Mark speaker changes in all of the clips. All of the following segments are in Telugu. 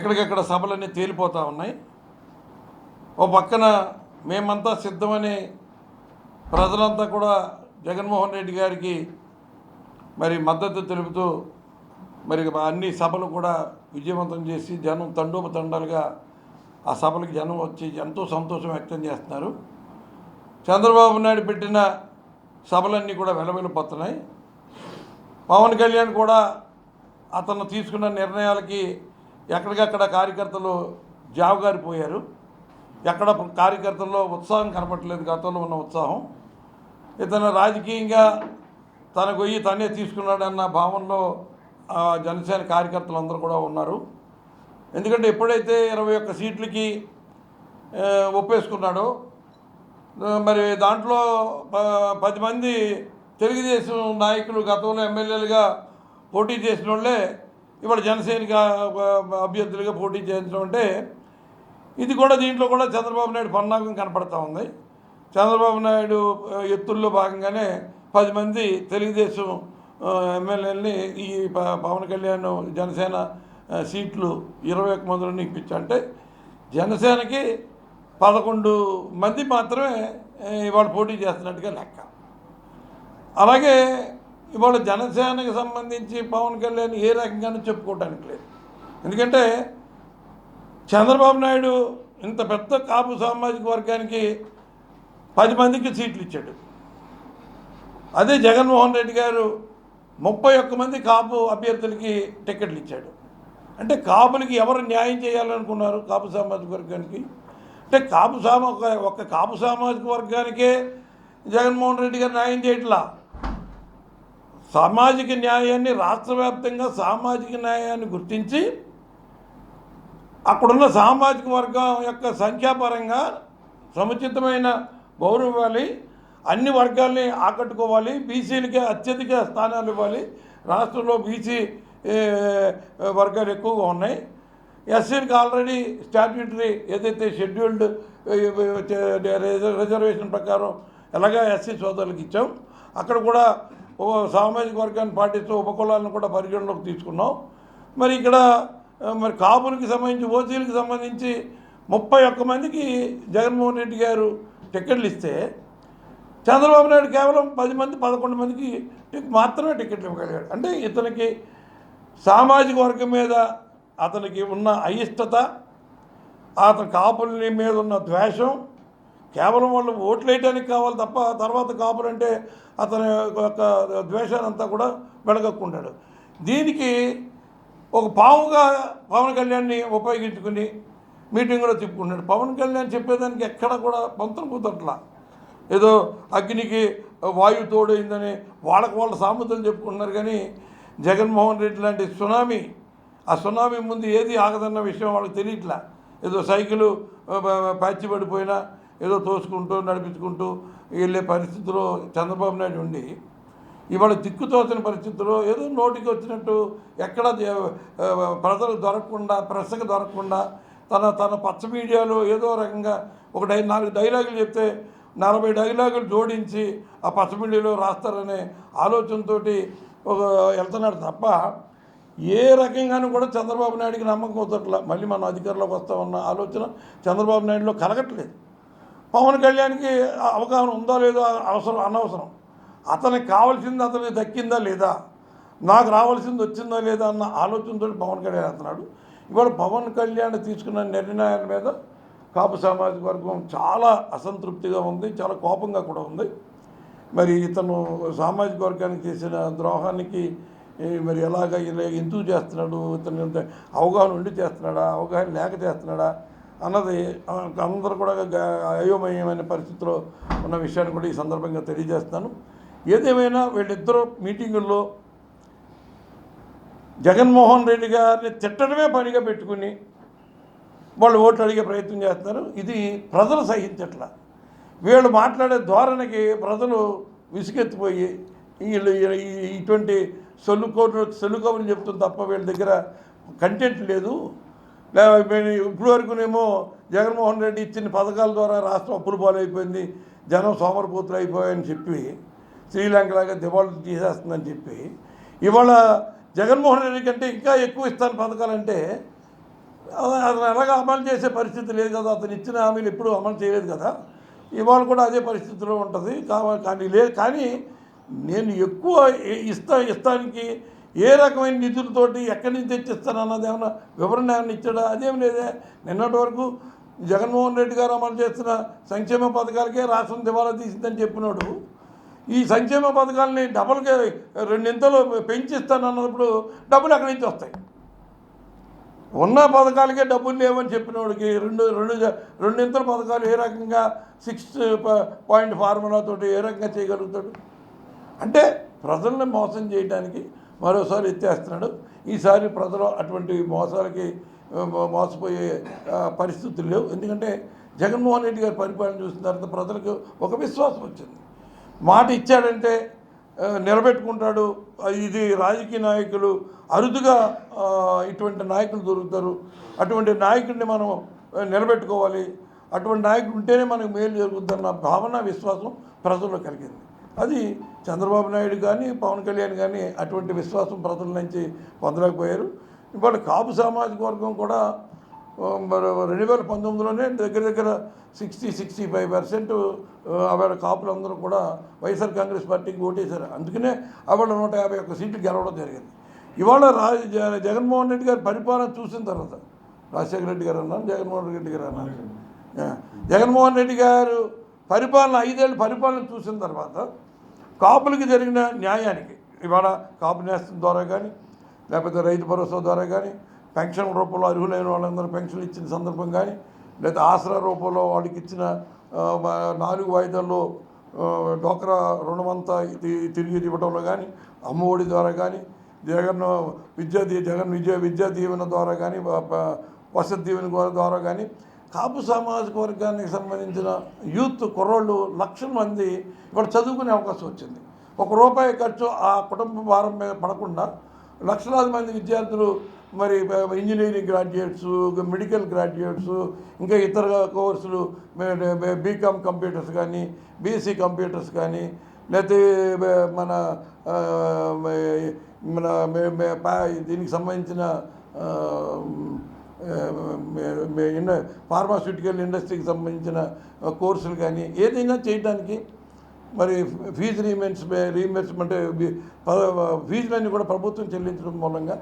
Speaker 1: ఎక్కడికెక్కడ సభలన్నీ తేలిపోతూ ఉన్నాయి. ఓ పక్కన మేమంతా సిద్ధమని ప్రజలంతా కూడా జగన్మోహన్ రెడ్డి గారికి మరి మద్దతు తెలుపుతూ మరి అన్ని సభలు కూడా విజయవంతం చేసి జనం తండోపతండాలుగా ఆ సభలకు జనం వచ్చి ఎంతో సంతోషం వ్యక్తం చేస్తున్నారు. చంద్రబాబు నాయుడు పెట్టిన సభలన్నీ కూడా వెలవెలిపోతున్నాయి. పవన్ కళ్యాణ్ కూడా అతను తీసుకున్న నిర్ణయాలకి ఎక్కడికక్కడ కార్యకర్తలు జావగారిపోయారు. ఎక్కడ కార్యకర్తల్లో ఉత్సాహం కనపడలేదు గతంలో ఉన్న ఉత్సాహం. ఇతను రాజకీయంగా తనకు పోయి తనే తీసుకున్నాడన్న భావనలో ఆ జనసేన కార్యకర్తలు అందరూ కూడా ఉన్నారు. ఎందుకంటే ఎప్పుడైతే ఇరవై ఒక్క సీట్లకి ఒప్పేసుకున్నాడో మరి దాంట్లో ప- పది మంది తెలుగుదేశం నాయకులు గతంలో ఎమ్మెల్యేలుగా పోటీ చేసిన వాళ్ళే ఇవాళ జనసేనకి అభ్యర్థులుగా పోటీ చేయించడం అంటే ఇది కూడా దీంట్లో కూడా చంద్రబాబు నాయుడు పన్నాగం కనపడతా ఉంది. చంద్రబాబు నాయుడు ఎత్తుల్లో భాగంగానే పది మంది తెలుగుదేశం ఎమ్మెల్యేలని ఈ ప- పవన్ కళ్యాణ్ జనసేన సీట్లు ఇరవై ఒక్క మందిని ఇప్పించంటే జనసేనకి పదకొండు మంది మాత్రమే ఇవాళ పోటీ చేస్తున్నట్టుగా లెక్క. అలాగే ఇవాళ జనసేనకి సంబంధించి పవన్ కళ్యాణ్ ఏ రకంగానూ చెప్పుకోవటానికి లేదు. ఎందుకంటే చంద్రబాబు నాయుడు ఇంత పెద్ద కాపు సామాజిక వర్గానికి పది మందికి సీట్లు ఇచ్చాడు. అదే జగన్మోహన్ రెడ్డి గారు ముప్పై ఒక్క మంది కాపు అభ్యర్థులకి టికెట్లు ఇచ్చాడు. అంటే కాపులకి ఎవరు న్యాయం చేయాలనుకున్నారు కాపు సామాజిక వర్గానికి? అంటే కాపు సామా ఒక కాపు సామాజిక వర్గానికే జగన్మోహన్ రెడ్డి గారు న్యాయం చేయట్లా? సామాజిక న్యాయాన్ని రాష్ట్ర వ్యాప్తంగా సామాజిక న్యాయాన్ని గుర్తించి అక్కడున్న సామాజిక వర్గం యొక్క సంఖ్యాపరంగా సముచితమైన గౌరవం ఇవ్వాలి అన్ని వర్గాల్ని ఆకట్టుకోవాలి బీసీలకి అత్యధిక స్థానాలు ఇవ్వాలి. రాష్ట్రంలో బీసీ వర్గాలు ఎక్కువగా ఉన్నాయి. ఎస్సీలకు ఆల్రెడీ స్టాట్యూటరీ ఏదైతే షెడ్యూల్డ్ రిజర్వేషన్ ప్రకారం ఎలాగ ఎస్సీ సోదరులకు ఇచ్చాం అక్కడ కూడా సామాజిక వర్గాన్ని పాటిస్తూ ఉపకులాలను కూడా పరిగణలోకి తీసుకున్నాం. మరి ఇక్కడ మరి కాపులకి సంబంధించి ఓసీలకు సంబంధించి ముప్పై ఒక్క మందికి జగన్మోహన్ రెడ్డి గారు టికెట్లు ఇస్తే చంద్రబాబు నాయుడు కేవలం పది మంది పదకొండు మందికి మాత్రమే టికెట్లు ఇవ్వగలిగాడు. అంటే ఇతనికి సామాజిక వర్గం మీద అతనికి ఉన్న అయిష్టత అతని కాపుల మీద ఉన్న ద్వేషం కేవలం వాళ్ళు ఓట్లు వేయడానికి కావాలి తప్ప తర్వాత కాపులు అంటే అతని యొక్క ద్వేషాన్ని అంతా కూడా వెలగక్కుంటాడు. దీనికి ఒక పావుగా పవన్ కళ్యాణ్ని ఉపయోగించుకుని మీటింగ్లో తిప్పుకున్నాడు పవన్ కళ్యాణ్ చెప్పేదానికి ఎక్కడ కూడా పొంతన కుదరట్లా. ఏదో అగ్నికి వాయువు తోడైందని వాళ్ళకు వాళ్ళ సామెతలు చెప్పుకుంటున్నారు కానీ జగన్మోహన్ రెడ్డి లాంటి సునామీ ఆ సునామీ ముందు ఏది ఆగదన్న విషయం వాళ్ళకి తెలియట్లా. ఏదో సైకిలు పాచిపడిపోయినా ఏదో తోసుకుంటూ నడిపించుకుంటూ వెళ్ళే పరిస్థితిలో చంద్రబాబు నాయుడు ఉండి ఇవాళ దిక్కుతోచిన పరిస్థితుల్లో ఏదో నోటికి వచ్చినట్టు ఎక్కడ ప్రజలకు దొరకకుండా ప్రెస్కి దొరకకుండా తన తన పచ్చ మీడియాలో ఏదో రకంగా ఒక డై నాలుగు డైలాగులు చెప్తే నలభై డైలాగులు జోడించి ఆ పచ్చ మీడియాలో రాస్తారనే ఆలోచనతోటి ఒక వెళ్తున్నాడు తప్ప ఏ రకంగానూ కూడా చంద్రబాబు నాయుడికి నమ్మకం అవుతట్లా మళ్ళీ మనం అధికారంలోకి వస్తామన్న ఆలోచన చంద్రబాబు నాయుడులో కలగట్లేదు. పవన్ కళ్యాణ్కి అవగాహన ఉందా లేదో అవసరం అనవసరం? అతనికి కావాల్సింది అతనికి దక్కిందా లేదా? నాకు రావాల్సింది వచ్చిందా లేదా అన్న ఆలోచనతో పవన్ కళ్యాణ్ అంటున్నాడు ఇవాళ పవన్ కళ్యాణ్ తీసుకున్న నిర్ణయాల మీద కాపు సామాజిక వర్గం చాలా అసంతృప్తిగా ఉంది చాలా కోపంగా కూడా ఉంది. మరి ఇతను సామాజిక వర్గానికి చేసిన ద్రోహానికి మరి ఎలాగ ఇలా ఎందుకు చేస్తున్నాడు? ఇతను అవగాహన ఉండి చేస్తున్నాడా? అవగాహన లేక చేస్తున్నాడా? అన్నది అందరూ కూడా అయోమయమైన పరిస్థితిలో ఉన్న విషయాన్ని కూడా ఈ సందర్భంగా తెలియజేస్తాను ఏదేమైనా వీళ్ళిద్దరూ మీటింగుల్లో జగన్మోహన్ రెడ్డి గారిని తిట్టడమే పనిగా పెట్టుకుని వాళ్ళు ఓట్లు అడిగే ప్రయత్నం చేస్తున్నారు. ఇది ప్రజలు సహించట్ల. వీళ్ళు మాట్లాడే ధోరణికి ప్రజలు విసుగెత్తిపోయి వీళ్ళు ఇటువంటి సొల్లు కోట్లు చెప్తుంది తప్ప వీళ్ళ దగ్గర కంటెంట్ లేదు. ఇప్పుడు వరకునేమో జగన్మోహన్ రెడ్డి ఇచ్చిన పథకాల ద్వారా రాష్ట్రం అప్పులు పాలైపోయింది జనం సోమరపోతులు అయిపోయాయని చెప్పి శ్రీలంకలాగా దివాళి తీసేస్తుందని చెప్పి ఇవాళ జగన్మోహన్ రెడ్డి కంటే ఇంకా ఎక్కువ ఇస్తాను పథకాలంటే అతను ఎలాగ అమలు చేసే పరిస్థితి లేదు కదా అతను ఇచ్చిన హామీలు ఎప్పుడూ అమలు చేయలేదు కదా ఇవాళ కూడా అదే పరిస్థితిలో ఉంటుంది కావాలి కానీ లేదు కానీ నేను ఎక్కువ ఇస్తా ఇస్తానికి ఏ రకమైన నిధులతోటి ఎక్కడి నుంచి తెచ్చిస్తాను అన్నది ఏమన్నా వివరణ ఏమైనా ఇచ్చాడా? అదేం లేదే. నిన్నటి వరకు జగన్మోహన్ రెడ్డి గారు అమలు చేస్తున్న సంక్షేమ పథకాలకే రాష్ట్రం దివాలా తీసిందని చెప్పినాడు. ఈ సంక్షేమ పథకాలని డబల్గా రెండింతలు పెంచిస్తాను అన్నప్పుడు డబ్బులు అక్కడి నుంచి వస్తాయి? ఉన్న పథకాలకే డబ్బులు లేవని చెప్పినోడికి రెండు రెండు రెండింతల పథకాలు ఏ రకంగా సిక్స్ పాయింట్ ఫార్ములాతో ఏ రకంగా చేయగలుగుతాడు? అంటే ప్రజల్ని మోసం చేయడానికి మరోసారి ఎత్తేస్తున్నాడు. ఈసారి ప్రజలు అటువంటి మోసాలకి మోసపోయే పరిస్థితులు లేవు. ఎందుకంటే జగన్మోహన్ రెడ్డి గారి పరిపాలన చూసిన తర్వాత ప్రజలకు ఒక విశ్వాసం వచ్చింది. మాట ఇచ్చాడంటే నిలబెట్టుకుంటాడు. ఇది రాజకీయ నాయకులు అరుదుగా ఇటువంటి నాయకులు దొరుకుతారు. అటువంటి నాయకుడిని మనం నిలబెట్టుకోవాలి. అటువంటి నాయకుడు ఉంటేనే మనకు మేలు జరుగుతుందన్న భావన విశ్వాసం ప్రజల్లో కలిగింది. అది చంద్రబాబు నాయుడు కానీ పవన్ కళ్యాణ్ కానీ అటువంటి విశ్వాసం ప్రజల నుంచి పొందలేకపోయారు. ఇవాళ కాపు సామాజిక వర్గం కూడా రెండు వేల పంతొమ్మిదిలోనే దగ్గర దగ్గర సిక్స్టీ సిక్స్టీ ఫైవ్ పర్సెంట్ ఆవిడ కాపులందరూ కూడా వైఎస్ఆర్ కాంగ్రెస్ పార్టీకి ఓటేశారు. అందుకనే ఆవిడ నూట యాభై ఒక్క సీట్లు గెలవడం జరిగింది. ఇవాళ రా జగన్మోహన్ రెడ్డి గారి పరిపాలన చూసిన తర్వాత రాజశేఖర రెడ్డి గారు అన్నారు జగన్మోహన్ రెడ్డి గారు అన్నారు. జగన్మోహన్ రెడ్డి గారు పరిపాలన ఐదేళ్ళు పరిపాలన చూసిన తర్వాత కాపులకి జరిగిన న్యాయానికి ఇవాళ కాపు నేస్తం ద్వారా కానీ లేకపోతే రైతు భరోసా ద్వారా కానీ పెన్షన్ రూపంలో అర్హులైన వాళ్ళందరూ పెన్షన్ ఇచ్చిన సందర్భం కానీ లేదా ఆసరా రూపంలో వాళ్ళకి ఇచ్చిన నాలుగు వాయిదాల్లో డోక్రా రుణమంతా తిరిగి ఇవ్వడంలో కానీ అమ్మఒడి ద్వారా కానీ జగన్ విద్యా దీ జగన్ విద్యా విద్యా దీవెన ద్వారా కానీ వసతి దీవెన ద్వారా కానీ కాపు సామాజిక వర్గానికి సంబంధించిన యూత్ కుర్రోళ్ళు లక్షల మంది ఇక్కడ చదువుకునే అవకాశం వచ్చింది. ఒక రూపాయి ఖర్చు ఆ కుటుంబ భారం మీద పడకుండా లక్షలాది మంది విద్యార్థులు మరి ఇంజనీరింగ్ గ్రాడ్యుయేట్స్ మెడికల్ గ్రాడ్యుయేట్స్ ఇంకా ఇతర కోర్సులు బీకామ్ కంప్యూటర్స్ కానీ బీసీ కంప్యూటర్స్ కానీ లేకపోతే మన మన దీనికి సంబంధించిన ఫార్మాస్యూటికల్ ఇండస్ట్రీకి సంబంధించిన కోర్సులు కానీ ఏదైనా చేయడానికి. మరి ఫీజు రీమెంట్స్ రీమెంట్స్మెంట్ ఫీజులన్నీ కూడా ప్రభుత్వం చెల్లించడం మూలంగా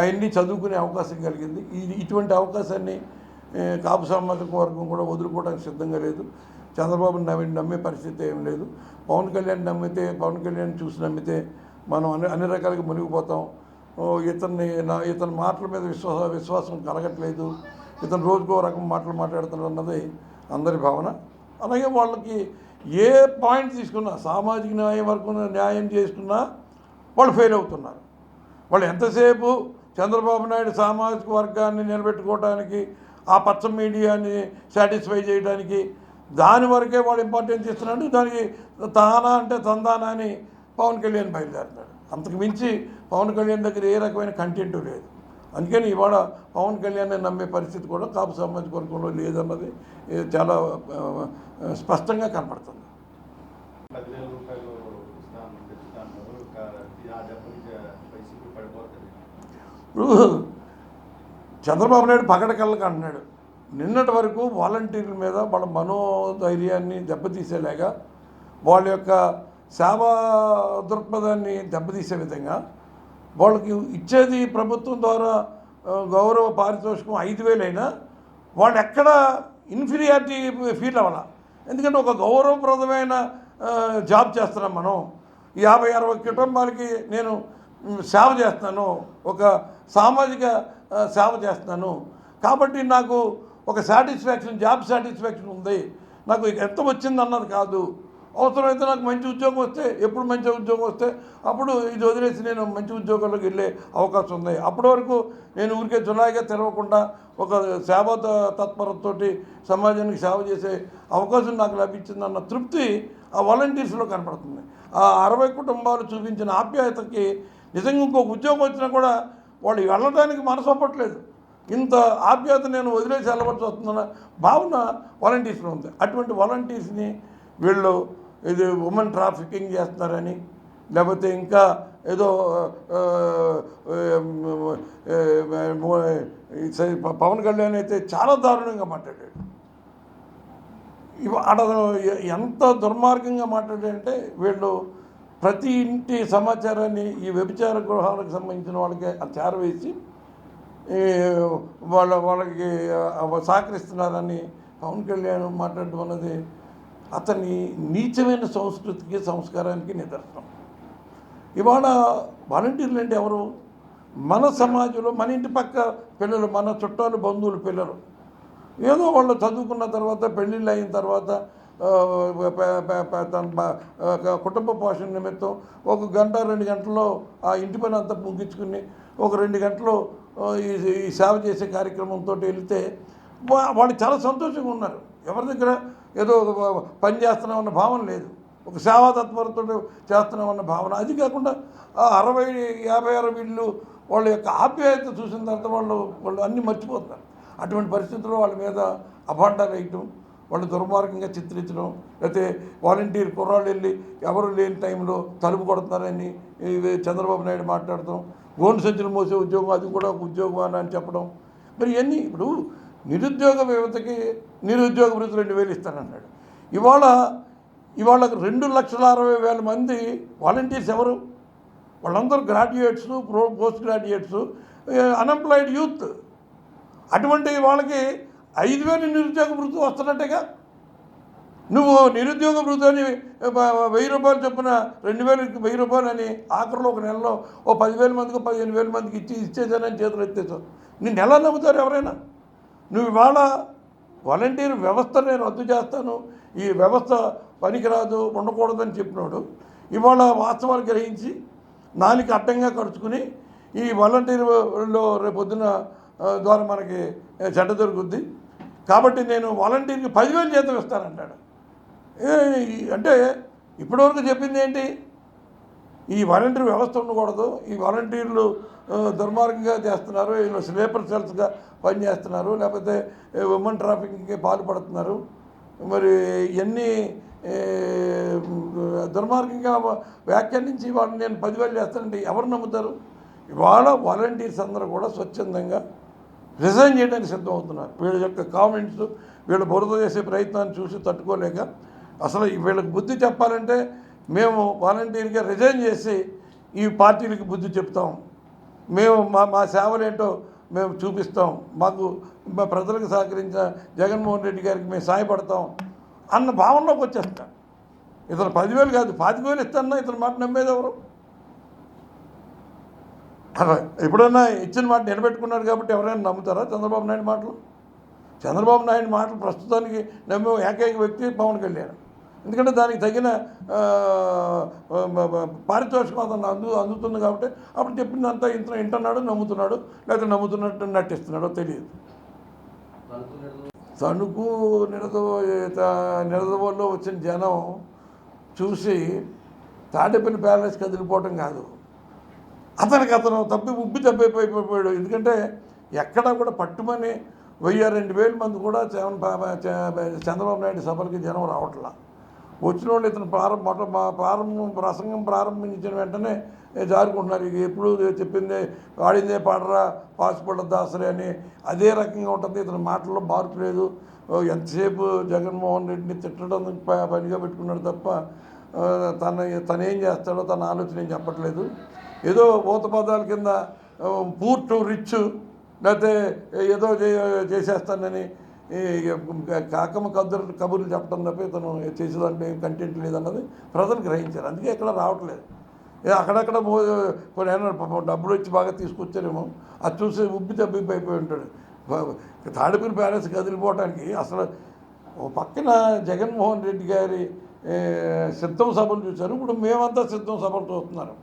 Speaker 1: అవన్నీ చదువుకునే అవకాశం కలిగింది. ఇది ఇటువంటి అవకాశాన్ని కాపు సామాజిక వర్గం కూడా వదులుకోవడానికి సిద్ధంగా లేదు. చంద్రబాబుని నవ్వి నమ్మే పరిస్థితి ఏం లేదు. పవన్ కళ్యాణ్ నమ్మితే పవన్ కళ్యాణ్ చూసి నమ్మితే మనం అన్ని అన్ని రకాలుగా మునిగిపోతాం. ఇతన్ని నా ఇతని మాటల మీద విశ్వాస విశ్వాసం కలగట్లేదు. ఇతను రోజుకో రకం మాటలు మాట్లాడుతున్నాడు అన్నది అందరి భావన. అలాగే వాళ్ళకి ఏ పాయింట్ తీసుకున్నా సామాజిక న్యాయం వరకు న్యాయం చేసుకున్నా వాళ్ళు ఫెయిల్ అవుతున్నారు. వాళ్ళు ఎంతసేపు చంద్రబాబు నాయుడు సామాజిక వర్గాన్ని నిలబెట్టుకోవడానికి ఆ పచ్చ మీడియాని సాటిస్ఫై చేయడానికి దాని వరకే వాడు ఇంపార్టెన్స్ ఇస్తున్నాడు. దానికి తానా అంటే తందానా అని పవన్ కళ్యాణ్ బయలుదేరుతాడు అంతకు మించి పవన్ కళ్యాణ్ దగ్గర ఏ రకమైన కంటెంట్ లేదు. అందుకని ఇవాళ పవన్ కళ్యాణ్ నమ్మే పరిస్థితి కూడా కాపు సామాజిక వర్గంలో లేదన్నది చాలా స్పష్టంగా కనపడుతుంది. ఇప్పుడు చంద్రబాబు నాయుడు పగడ కళ్ళకి అంటున్నాడు. నిన్నటి వరకు వాలంటీర్ల మీద వాళ్ళ మనోధైర్యాన్ని దెబ్బతీసేలాగా వాళ్ళ యొక్క సేవా దృక్పథాన్ని దెబ్బతీసే విధంగా వాళ్ళకి ఇచ్చేది ప్రభుత్వం ద్వారా గౌరవ పారితోషికం ఐదు వేలైనా వాళ్ళు ఎక్కడ ఇన్ఫీరియారిటీ ఫీల్ అవ్వాల. ఎందుకంటే ఒక గౌరవప్రదమైన జాబ్ చేస్తున్నాం మనం. యాభై అరవై కుటుంబాలకి నేను సేవ చేస్తున్నాను. ఒక సామాజిక సేవ చేస్తున్నాను. కాబట్టి నాకు ఒక సాటిస్ఫాక్షన్ జాబ్ సాటిస్ఫాక్షన్ ఉంది. నాకు ఎంత వచ్చింది అన్నది కాదు. అవసరమైతే నాకు మంచి ఉద్యోగం వస్తే ఎప్పుడు మంచి ఉద్యోగం వస్తే అప్పుడు ఇది వదిలేసి నేను మంచి ఉద్యోగంలోకి వెళ్ళే అవకాశం ఉంది. అప్పటి వరకు నేను ఊరికే జులాయిగా తెరవకుండా ఒక సేవ త- తత్పరతతోటి సమాజానికి సేవ చేసే అవకాశం నాకు లభించిందన్న తృప్తి ఆ వాలంటీర్స్లో కనపడుతుంది. ఆ అరవై కుటుంబాలు చూపించిన ఆప్యాయతకి నిజంగా ఇంకొక ఉద్యోగం వచ్చినా కూడా వాళ్ళు వెళ్ళడానికి మనసు ఒప్పట్లేదు ఇంత ఆప్యాయత నేను వదిలేసి వెళ్ళవలసి వస్తుందన్న భావన వాలంటీర్స్లో ఉంది. అటువంటి వాలంటీర్స్ని వీళ్ళు ఇది ఉమెన్ ట్రాఫికింగ్ చేస్తున్నారని లేకపోతే ఇంకా ఏదో పవన్ కళ్యాణ్ అయితే చాలా దారుణంగా మాట్లాడాడు. అతను ఎంత దుర్మార్గంగా మాట్లాడాడంటే వీళ్ళు ప్రతి ఇంటి సమాచారాన్ని ఈ వ్యభిచార గృహాలకు సంబంధించిన వాళ్ళకి చేరవేసి వాళ్ళ వాళ్ళకి సహకరిస్తున్నారని పవన్ కళ్యాణ్ మాట్లాడడం అన్నది అతని నీచమైన సంస్కృతికి సంస్కారానికి నిదర్శనం. ఇవాళ వాలంటీర్లు అంటే ఎవరు? మన సమాజంలో మన ఇంటి పక్క పిల్లలు మన చుట్టాలు బంధువులు పిల్లలు. ఏదో వాళ్ళు చదువుకున్న తర్వాత పెళ్ళిళ్ళు అయిన తర్వాత తన కుటుంబ పోషణ నిమిత్తం ఒక గంట రెండు గంటల్లో ఆ ఇంటి పని అంతా ముగించుకుని ఒక రెండు గంటలు ఈ ఈ సేవ చేసే కార్యక్రమంతో వెళితే వా- వాళ్ళు చాలా సంతోషంగా ఉన్నారు. ఎవరి దగ్గర ఏదో పని చేస్తున్నామన్న భావన లేదు. ఒక సేవా తత్పరతో చేస్తున్నామన్న భావన. అది కాకుండా అరవై యాభై అరవై ఇళ్ళు వాళ్ళ యొక్క ఆప్యాయత చూసిన తర్వాత వాళ్ళు వాళ్ళు అన్నీ మర్చిపోతున్నారు. అటువంటి పరిస్థితుల్లో వాళ్ళ మీద అభాండాలు వేయటం వాళ్ళు దుర్మార్గంగా చిత్రించడం లేకపోతే వాలంటీర్ కుర్రాళ్ళు వెళ్ళి ఎవరు లేని టైంలో తలుపు కొడుతున్నారని ఇవి చంద్రబాబు నాయుడు మాట్లాడటం గోను సంచులు మోసే ఉద్యోగం అది కూడా ఒక ఉద్యోగం అని చెప్పడం. మరి ఇవన్నీ ఇప్పుడు నిరుద్యోగ యువతకి నిరుద్యోగ వృత్తి రెండు వేలు ఇస్తానన్నాడు. ఇవాళ ఇవాళ రెండు లక్షల అరవై వేల మంది వాలంటీర్స్ ఎవరు? వాళ్ళందరూ graduates pro post graduates unemployed youth. అటువంటి వాళ్ళకి ఐదు వేలు నిరుద్యోగ వృత్తి వస్తున్నట్టుగా? నువ్వు నిరుద్యోగ వృద్ధి అని వెయ్యి రూపాయలు చొప్పున రెండు వేలు వెయ్యి రూపాయలు అని ఆఖరిలో ఒక నెలలో ఓ పదివేల మందికి పదిహేను వేల మందికి ఇచ్చి ఇచ్చేసానని చేతులు ఎత్తేసావు నిన్ను ఎలా నమ్ముతారు ఎవరైనా? నువ్వు ఇవాళ వాలంటీర్ నేను రద్దు చేస్తాను ఈ వ్యవస్థ పనికిరాదు ఉండకూడదని చెప్పినాడు ఇవాళ వాస్తవాలు గ్రహించి నాలుగు అడ్డంగా ఖర్చుకుని ఈ వాలంటీర్లో రేపు పొద్దున ద్వారా మనకి చెడ్డ దొరుకుద్ది కాబట్టి నేను వాలంటీర్కి పదివేలు జీతం ఇస్తానంటాడు. అంటే ఇప్పటివరకు చెప్పింది ఏంటి? ఈ వాలంటీర్ వ్యవస్థ ఉండకూడదు ఈ వాలంటీర్లు దుర్మార్గంగా చేస్తున్నారు. వీళ్ళు స్లీపర్ సెల్స్గా పనిచేస్తున్నారు. లేకపోతే ఉమెన్ ట్రాఫికింగ్కి పాల్పడుతున్నారు. మరి ఇవన్నీ దుర్మార్గంగా వ్యాఖ్యానించి వాళ్ళని నేను పదివేలు చేస్తానంటే ఎవరు నమ్ముతారు? ఇవాళ వాలంటీర్స్ అందరూ కూడా స్వచ్ఛందంగా రిజైన్ చేయడానికి సిద్ధమవుతున్నారు. వీళ్ళ యొక్క కామెంట్స్ వీళ్ళు బురద చేసే ప్రయత్నాన్ని చూసి తట్టుకోలేక అసలు వీళ్ళకి బుద్ధి చెప్పాలంటే మేము వాలంటీర్గా రిజైన్ చేసి ఈ పార్టీలకి బుద్ధి చెప్తాం. మేము మా మా సేవలేంటో మేము చూపిస్తాం. మాకు మా ప్రజలకు సహకరించిన జగన్మోహన్ రెడ్డి గారికి మేము సహాయపడతాం అన్న భావనలోకి వచ్చేస్తాం. ఇతను పదివేలు కాదు పాతిక వేలు ఇస్తానన్నా ఇతను మాట నమ్మేది ఎవరు? అలా ఎప్పుడన్నా ఇచ్చిన మాట నిలబెట్టుకున్నాడు కాబట్టి ఎవరైనా నమ్ముతారా చంద్రబాబు నాయుడు మాటలు? చంద్రబాబు నాయుడు మాటలు ప్రస్తుతానికి నమ్మే ఏకైక వ్యక్తి పవన్ కళ్యాణ్. ఎందుకంటే దానికి తగిన పారితోషికం అతను అందు అందుతుంది కాబట్టి అప్పుడు చెప్పిందంతా ఇంత వింటున్నాడు నమ్ముతున్నాడు లేకపోతే నమ్ముతున్నట్టు నటిస్తున్నాడో తెలియదు. తణుకు నిడద నిడదవోల్లో వచ్చిన జనం చూసి తాడేపల్లి ప్యాలెస్ కదిలిపోవటం కాదు. అతనికి అతను తప్పి ఉబ్బి తప్పిపోయిపోయాడు. ఎందుకంటే ఎక్కడా కూడా పట్టుమని వెయ్యి రెండు వేల మంది కూడా చంద్రబాబు నాయుడు సభలకి జనం రావట్లా. వచ్చిన వాళ్ళు ఇతను ప్రారంభ మొట్ట ప్రారంభం ప్రసంగం ప్రారంభించిన వెంటనే జారుకుంటున్నారు. ఇక ఎప్పుడు చెప్పిందే వాడిందే పాడరా పాసిపడ్డ దాసరే అని అదే రకంగా ఉంటుంది. ఇతని మాటల్లో మార్పు లేదు. ఎంతసేపు జగన్మోహన్ రెడ్డిని తిట్టడం ప- పనిగా పెట్టుకున్నాడు తప్ప తన తనేం చేస్తాడో తన ఆలోచన ఏం చెప్పట్లేదు. ఏదో ఊత పదాల కింద పూర్టు రిచ్ లేకపోతే ఏదో చే- చేసేస్తానని కాకమ్మ కబుర్లు కబుర్లు చెప్పడం తప్ప ఇతను చేసేదాంట్లో ఏం కంటెంట్ లేదన్నది ప్రజలు గ్రహించారు. అందుకే ఇక్కడ రావట్లేదు. అక్కడక్కడ కొన్ని ఏమన్నా పాపం డబ్బులు వచ్చి బాగా తీసుకొచ్చారేమో అది చూసి ఉబ్బి తబ్బిబ్బి అయిపోయి ఉంటాడు. తాడిపూరి ప్యాలెస్ కదిలిపోవడానికి అసలు ఓ పక్కన జగన్మోహన్ రెడ్డి గారి సిద్ధం సభలు చూశారు. ఇప్పుడు మేమంతా సిద్ధం సభలు చూస్తున్నారు.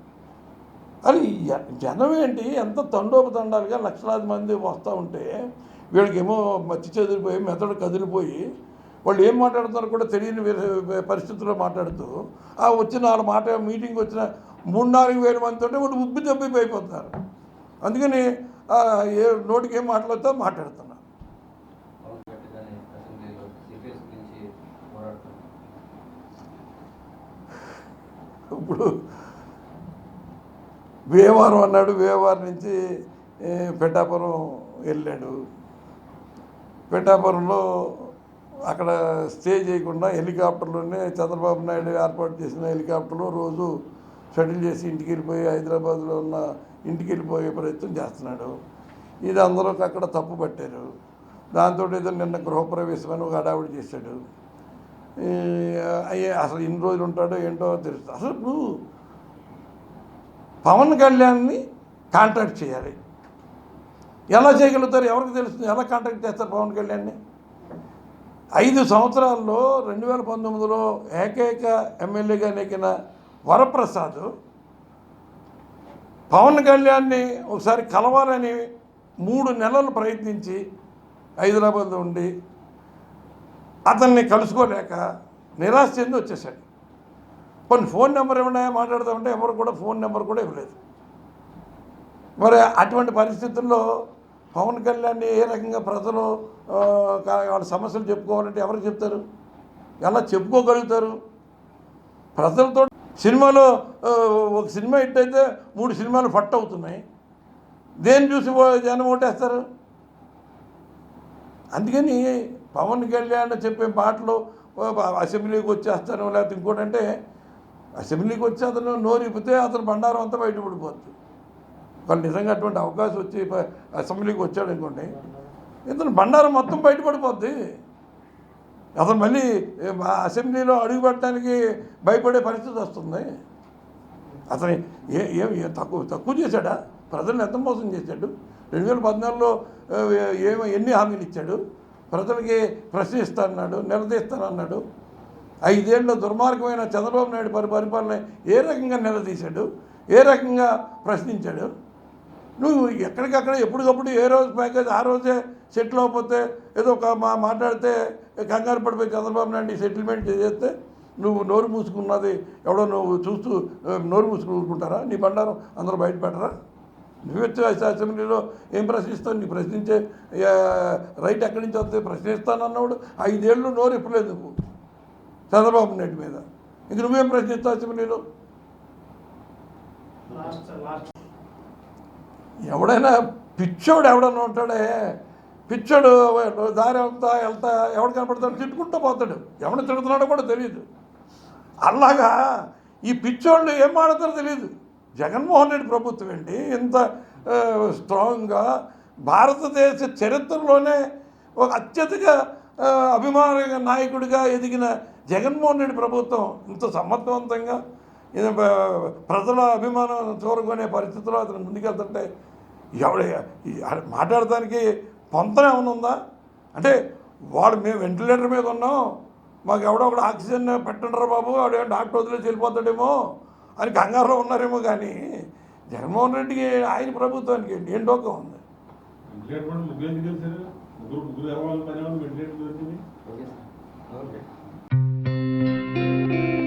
Speaker 1: అది జనం ఏంటి? ఎంత తండోపతండాలుగా లక్షలాది మంది వస్తూ ఉంటే వీళ్ళకేమో మత్తి చదిలిపోయి మెదడు కదిలిపోయి వాళ్ళు ఏం మాట్లాడుతున్నారో కూడా తెలియని పరిస్థితుల్లో మాట్లాడుతూ ఆ వచ్చిన వాళ్ళ మాట మీటింగ్ వచ్చిన మూడు నాలుగు వేల మంది ఉంటే వాళ్ళు ఉబ్బి తబ్బి అయిపోతున్నారు. అందుకని ఏ నోటికి ఏం మాట్లాడుతా మాట్లాడుతున్నారు ఇప్పుడు వేవారం అన్నాడు వేవారం నుంచి పెట్టాపురం వెళ్ళాడు. పిఠాపురంలో అక్కడ స్టే చేయకుండా హెలికాప్టర్లోనే చంద్రబాబు నాయుడు ఏర్పాటు చేసిన హెలికాప్టర్లో రోజు షటిల్ చేసి ఇంటికి వెళ్ళిపోయి హైదరాబాద్లో ఉన్న ఇంటికి వెళ్ళిపోయే ప్రయత్నం చేస్తున్నాడు. ఇది అందరూ అక్కడ తప్పు పట్టారు. దాంతో ఏదో నిన్న గృహప్రవేశం అని ఒక హడావిడి చేశాడు. అయ్యే అసలు ఇన్ని రోజులు ఉంటాడో ఏంటో తెలుస్తుంది అసలు ఇప్పుడు పవన్ కళ్యాణ్ని కాంటాక్ట్ చేయాలి. ఎలా చేయగలుగుతారు? ఎవరికి తెలుస్తుంది? ఎలా కాంటాక్ట్ చేస్తారు పవన్ కళ్యాణ్ని? ఐదు సంవత్సరాల్లో రెండు వేల పంతొమ్మిదిలో ఏకైక ఎమ్మెల్యేగా నెగ్గిన వరప్రసాద్ పవన్ కళ్యాణ్ని ఒకసారి కలవాలని మూడు నెలలు ప్రయత్నించి హైదరాబాద్లో ఉండి అతన్ని కలుసుకోలేక నిరాశ చెంది వచ్చేసాడు కొన్ని ఫోన్ నెంబర్ ఏమన్నా మాట్లాడదామంటే ఎవరు కూడా ఫోన్ నెంబర్ కూడా ఇవ్వలేదు. మరి అటువంటి పరిస్థితుల్లో పవన్ కళ్యాణ్ ఏ రకంగా ప్రజలు వాళ్ళ సమస్యలు చెప్పుకోవాలంటే ఎవరు చెప్తారు? ఎలా చెప్పుకోగలుగుతారు? ప్రజలతో సినిమాలో ఒక సినిమా హిట్ అయితే మూడు సినిమాలు ఫట్ అవుతున్నాయి. దేన్ని చూసి జనం ఓటేస్తారు? అందుకని పవన్ కళ్యాణ్ చెప్పే మాటలు అసెంబ్లీకి వచ్చేస్తాను లేకపోతే ఇంకోటంటే అసెంబ్లీకి వచ్చి అతను నోరిపితే అతను బండారం అంతా బయటపడిపోతుంది వాళ్ళు నిజంగా అటువంటి అవకాశం వచ్చి అసెంబ్లీకి వచ్చాడు అనుకోండి ఇతను బండారం మొత్తం బయటపడిపోద్ది. అతను మళ్ళీ మా అసెంబ్లీలో అడుగు పెట్టడానికి భయపడే పరిస్థితి వస్తుంది. అతను ఏ ఏం ఏ- తక్కువ తక్కువ చేశాడా? ప్రజలను ఎంత మోసం చేశాడు? రెండు వేల పద్నాలుగులో ఏమో ఎన్ని హామీలు ఇచ్చాడు? ప్రజలకి ప్రశ్నిస్తానన్నాడు నిలదీస్తానన్నాడు. ఐదేళ్ళ దుర్మార్గమైన చంద్రబాబు నాయుడు పరి పరిపాలన ఏ రకంగా నిలదీశాడు? ఏ రకంగా ప్రశ్నించాడు? నువ్వు ఎక్కడికక్కడ ఎప్పటికప్పుడు ఏ రోజు ప్యాకేజ్ ఆ రోజే సెటిల్ అవ్వకపోతే ఏదో ఒక మా మాట్లాడితే కంగారు పడిపోయి చంద్రబాబు నాయుడు సెటిల్మెంట్ చేస్తే నువ్వు నోరు మూసుకున్నది ఎవడో నువ్వు చూస్తూ నోరు మూసుకుని నీ బండారం అందరూ బయట పెట్టరా? నువ్వు అసెంబ్లీలో ఏం ప్రశ్నిస్తావు? నీ ప్రశ్నించే రైట్ ఎక్కడి నుంచి వస్తే ప్రశ్నిస్తానన్నవాడు. ఐదేళ్ళు నోరు ఇప్పలేదు నువ్వు చంద్రబాబు నాయుడు మీద. ఇంక నువ్వేం ప్రశ్నిస్తావు అసెంబ్లీలో
Speaker 2: లాస్ట్
Speaker 1: ఎవడైనా పిచ్చోడు ఎవడన్నా ఉంటాడే పిచ్చోడు దారి వెళ్తా వెళ్తా ఎవడు కనపడతాడు తిట్టుకుంటూ పోతాడు. ఎవడు తిడుతున్నాడో కూడా తెలియదు. అలాగా ఈ పిచ్చోళ్ళు ఏం మాడతారో తెలియదు. జగన్మోహన్ రెడ్డి ప్రభుత్వం ఏంటి? ఇంత స్ట్రాంగ్గా భారతదేశ చరిత్రలోనే ఒక అత్యధిక అభిమాన నాయకుడిగా ఎదిగిన జగన్మోహన్ రెడ్డి ప్రభుత్వం ఇంత సమర్థవంతంగా ప్రజల అభిమానం చూరగొనే పరిస్థితిలో అతను ముందుకెళ్తుంటే ఎవడ మాట్లాడటానికి పొంతన ఏమైనా ఉందా? అంటే వాడు మేము వెంటిలేటర్ మీద ఉన్నాం మాకు ఎవడో ఒకడు ఆక్సిజన్ పెట్టండిరా బాబు వాడు డాక్టర్ వదిలేసి వెళ్ళిపోతాడేమో అని కంగారులో ఉన్నారేమో కానీ జగన్మోహన్ రెడ్డికి ఆయన ప్రభుత్వానికి ఏం డోకా ఉంది?
Speaker 3: ముగ్గురు